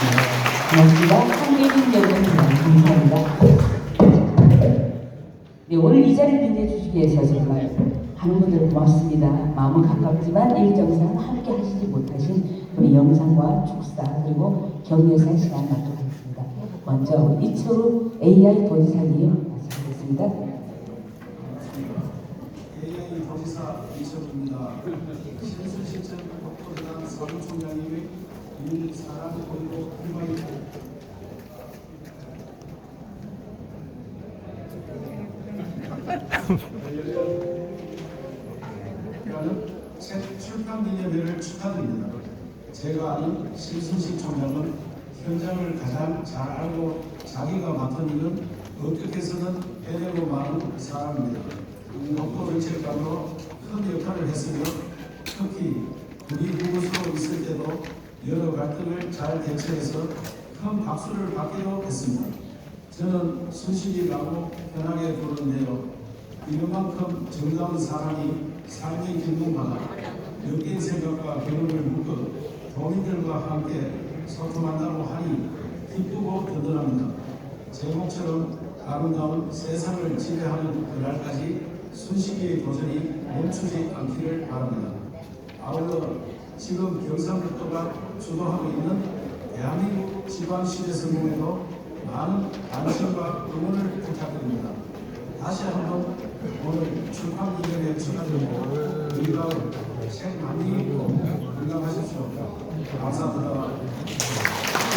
고맙습니다. 한국인 여러분 감사합니다. 네, 오늘 이 자리를 빛내주시기 위해서 정말 많은 분들 고맙습니다. 마음은 가깝지만 일정상 함께 하시지 못하신 우리 영상과 축사 그리고 경례사 시간 갖도록 하겠습니다. 먼저 이철우 AI 도지사님 말씀드리겠습니다. AI 도지사 이철우입니다. 신순실천 독도재단 사무총장님의 일 사람 라는 책 출판 기념회를 축하드립니다. 제가 아는 신순식 총장은 현장을 가장 잘 알고 자기가 맡은 일은 어떻게 해서는 해내고 마는 사람입니다. 독도 정책관으로 큰 역할을 했으며 특히 국위 부부수로 있을 때도 여러 갈등을 잘 대처해서 큰 박수를 받기도 했습니다. 저는 순식이라고 편하게 부르는데요. 이만큼 정다운 사람이 삶의 기능마다 엮인 생각과 경험을 묶어 도민들과 함께 소통한다고 하니 기쁘고 든든합니다. 제목처럼 아름다운 세상을 지배하는 그날까지 순식이의 도전이 멈추지 않기를 바랍니다. 아울러 지금 경상북도가 주도하고 있는 대한민국 지방시대선거에도 많은 관심과 응원을 부탁드립니다. 다시 한번 오늘 출판 기념회 축하드리고 우리가 책 많이 읽고 건강하십시오. 감사합니다.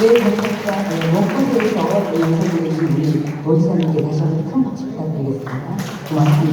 네, 감사합니다. 네, 목포에서 인사드리신 우리 도지사님께 다시 한번 큰 박수 부탁드리겠습니다. 고맙습니다.